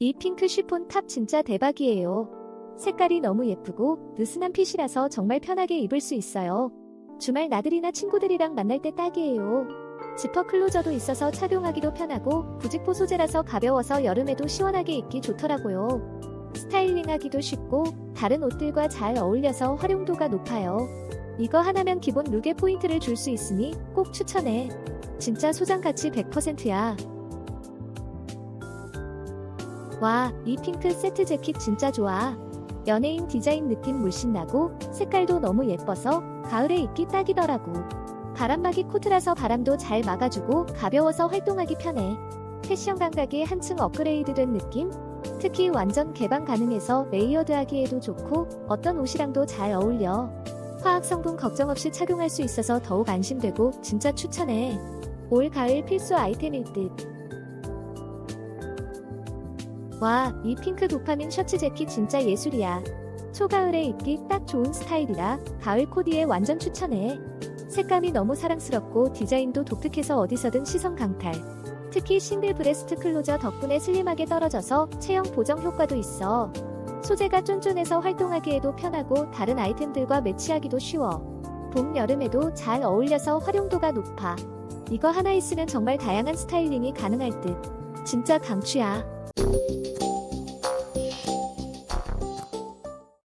이 핑크 쉬폰 탑 진짜 대박이에요. 색깔이 너무 예쁘고 느슨한 핏이라서 정말 편하게 입을 수 있어요. 주말 나들이나 친구들이랑 만날 때 딱이에요. 지퍼 클로저도 있어서 착용하기도 편하고 부직포 소재라서 가벼워서 여름에도 시원하게 입기 좋더라고요. 스타일링하기도 쉽고 다른 옷들과 잘 어울려서 활용도가 높아요. 이거 하나면 기본 룩에 포인트를 줄 수 있으니 꼭 추천해. 진짜 소장 가치 100%야. 와, 이 핑크 세트 재킷 진짜 좋아. 연예인 디자인 느낌 물씬 나고 색깔도 너무 예뻐서 가을에 입기 딱이더라고. 바람막이 코트라서 바람도 잘 막아주고 가벼워서 활동하기 편해. 패션 감각이 한층 업그레이드된 느낌? 특히 완전 개방 가능해서 레이어드하기에도 좋고 어떤 옷이랑도 잘 어울려. 화학 성분 걱정 없이 착용할 수 있어서 더욱 안심되고 진짜 추천해. 올 가을 필수 아이템일 듯. 와, 이 핑크 도파민 셔츠 재킷 진짜 예술이야. 초가을에 입기 딱 좋은 스타일이라 가을 코디에 완전 추천해. 색감이 너무 사랑스럽고 디자인도 독특해서 어디서든 시선 강탈. 특히 싱글 브레스트 클로저 덕분에 슬림하게 떨어져서 체형 보정 효과도 있어. 소재가 쫀쫀해서 활동하기에도 편하고 다른 아이템들과 매치하기도 쉬워. 봄, 여름에도 잘 어울려서 활용도가 높아. 이거 하나 있으면 정말 다양한 스타일링이 가능할 듯. 진짜 강추야.